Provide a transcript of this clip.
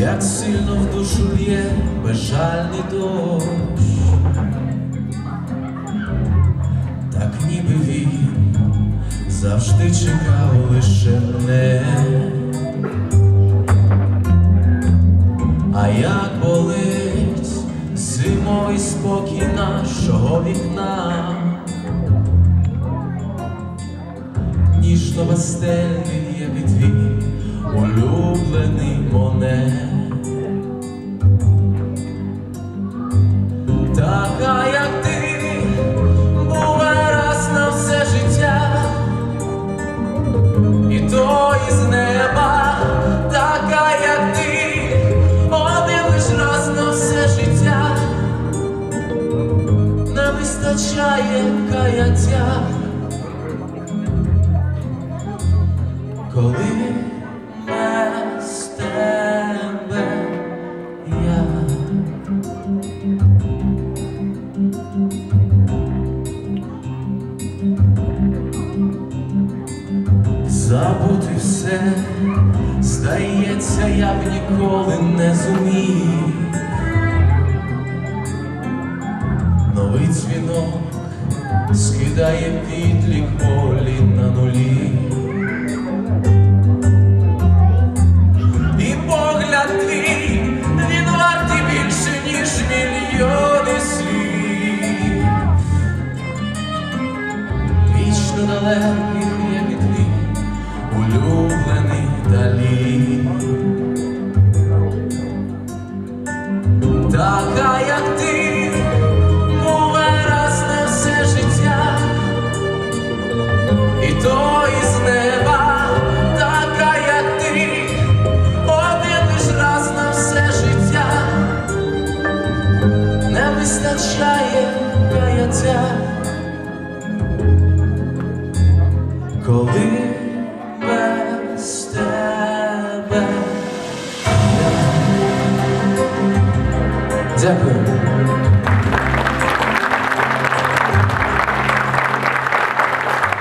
як сильно в душу б'є безжальний дощ, так ніби він завжди чекав лише мене. А як болить зимовий спокій нашого вікна, стелі є твій улюблений моне. Така, як ти, буває раз на все життя, і то із неба, така, як ти, один на все життя, не вистачає каяття. Коли Забути все, здається, я б ніколи не зумів. Новий дзвінок скидає підлік полі на нулі. І погляд твій, більше, ніж мільйони слів. Вічно далеких, улюблений далі. Така, як ти, раз на все життя, і то із неба, така, як ти, один лиш раз на все життя, не вистачає каяття. Коли 제작품